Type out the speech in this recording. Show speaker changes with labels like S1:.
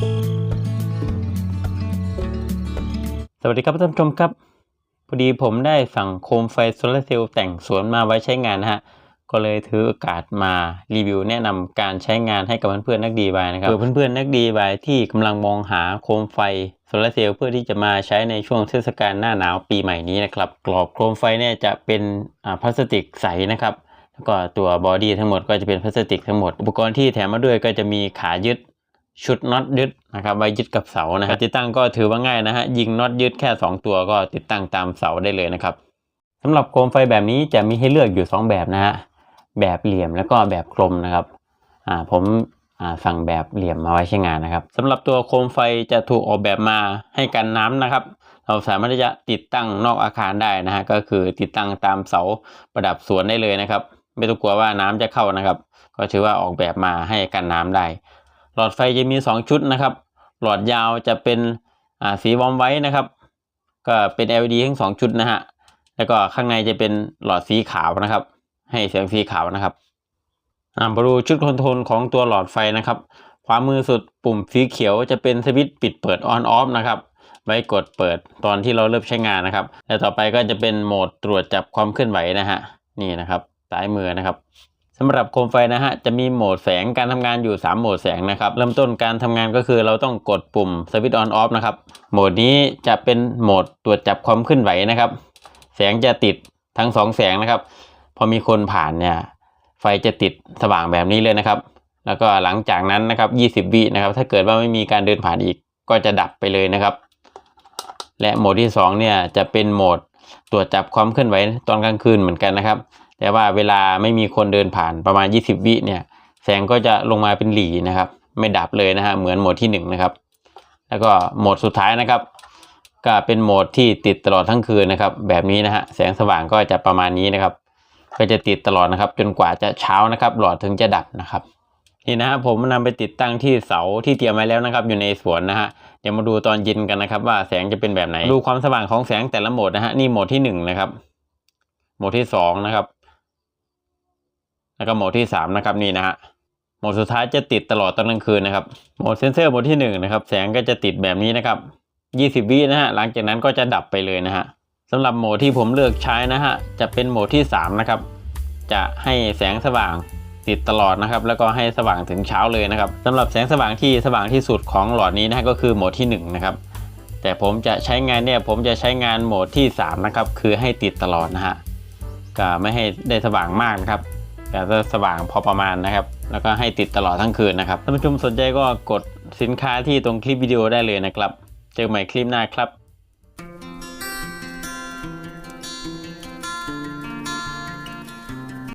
S1: สวัสดีครับท่านผู้ชมครับพอดีผมได้สั่งโคมไฟโซลาร์เซลล์แต่งสวนมาไว้ใช้งานนะฮะก็เลยถือโอกาสมารีวิวแนะนำการใช้งานให้กับเพื่อนๆนักดีบายนะครับเพื่อเพื่อนๆนักดีบายที่กำลังมองหาโคมไฟโซลาร์เซลล์เพื่อที่จะมาใช้ในช่วงเทศกาลหน้าหนาวปีใหม่นี้นะครับกรอบโคมไฟเนี่ยจะเป็นพลาสติกใสนะครับแล้วก็ตัวบอดี้ทั้งหมดก็จะเป็นพลาสติกทั้งหมด อุปกรณ์ที่แถมมาด้วยก็จะมีขายึดชุดน็อตยึด นะครับไว้ยึดกับเสานะครับติดตั้งก็ถือว่าง่ายนะฮะยิงน็อตยึดแค่ 2 ตัวก็ติดตั้งตามเสาได้เลยนะครับสำหรับโคมไฟแบบนี้จะมีให้เลือกอยู่ 2 แบบนะฮะแบบเหลี่ยมแล้วก็แบบกลมนะครับอ่าผมอ่าสั่งแบบเหลี่ยมมาไว้ใช้งานนะครับสำหรับตัวโคมไฟจะถูกออกแบบมาให้กันน้ำนะครับ เราสามารถที่จะติดตั้งนอกอาคารได้นะฮะก็คือติดตั้งตามเสาประดับสวนได้เลยนะครับ ไม่ต้องกลัวว่าน้ำจะเข้านะครับ ก็ถือว่าออกแบบมาให้กันน้ำได้ หลอดไฟจะมี 2 ชุดนะครับ หลอดยาวจะเป็นอ่าสีวอมไว้นะครับ ก็เป็น LED ทั้งสองชุดนะฮะแล้วก็ข้างในจะเป็นหลอดสีขาวนะครับ ให้แสงสีขาวนะครับอ่ามาดูชุดคอนโทรลของตัวหลอดไฟนะครับ ขวามือสุดปุ่มสีเขียวจะเป็นสวิตช์ปิดเปิดออนออฟนะครับไว้กดเปิดตอนที่เราเริ่มใช้งานนะครับ แล้วต่อไปก็จะเป็นโหมดตรวจจับความเคลื่อนไหวนะฮะนี่นะครับซ้ายมือนะครับ สำหรับโคมไฟนะฮะจะมีโหมดแสงการทำงานอยู่ 3 โหมดแสงนะครับเริ่มต้นการทำงานก็คือเราต้องกดปุ่มสวิตช์ออนออฟนะครับโหมดนี้จะเป็นโหมดตรวจจับความเคลื่อนไหวนะครับ แสงจะติดทั้งสองแสงนะครับ พอมีคนผ่านเนี่ยไฟจะติดสว่างแบบนี้เลยนะครับ แล้วก็หลังจากนั้นนะครับ 20 วินะครับ ถ้าเกิดว่าไม่มีการเดินผ่านอีกก็จะดับไปเลยนะครับ และโหมดที่2เนี่ยจะเป็นโหมดตรวจจับความเคลื่อนไหวตอนกลางคืนเหมือนกันนะครับ แต่ว่าเวลาไม่มีคนเดินผ่านประมาณ 20 วิเนี่ย แสงก็จะลงมาเป็นหลีนะครับ ไม่ดับเลยนะฮะเหมือนโหมดที่1นะครับ แล้วก็โหมดสุดท้ายนะครับ ก็เป็นโหมดที่ติดตลอดทั้งคืนนะครับ แบบนี้นะฮะแสงสว่างก็จะประมาณนี้นะครับ ก็จะติดตลอดนะครับ จนกว่าจะเช้านะครับหลอดถึงจะดับนะครับนี่นะฮะผมนำไปติดตั้งที่เสาที่เตรียมไว้แล้วนะครับ อยู่ในสวนนะฮะเดี๋ยวมาดูตอนเย็นกันนะครับ ว่าแสงจะเป็นแบบไหน ดูความสว่างของแสงแต่ละโหมดนะฮะนี่โหมดที่หนึ่งนะครับโหมดที่สองนะครับ แล้วก็โหมดที่สามนะครับนี่นะฮะโหมดสุดท้ายจะติดตลอดตอนกลางคืนนะครับโหมดเซนเซอร์โหมดที่หนึ่งนะครับแสงก็จะติดแบบนี้นะครับยี่สิบวินะฮะหลังจากนั้นก็จะดับไปเลยนะฮะสำหรับโหมดที่ผมเลือกใช้นะฮะจะเป็นโหมดที่สามนะครับจะให้แสงสว่างติดตลอดนะครับ แล้วก็ให้สว่างถึงเช้าเลยนะครับสำหรับแสงสว่างที่สว่างที่สุดของหลอดนี้นะก็คือโหมดที่หนึ่งนะครับ แต่ผมจะใช้งานเนี่ยผมจะใช้งานโหมดที่สามนะครับ คือให้ติดตลอดนะฮะก็ไม่ให้ได้สว่างมากนะครับ แต่จะสว่างพอประมาณนะครับ แล้วก็ให้ติดตลอดทั้งคืนนะครับท่านผู้ชมสนใจก็กดสินค้าที่ตรงคลิปวิดีโอได้เลยนะครับ เจอกันใหม่คลิปหน้าครับ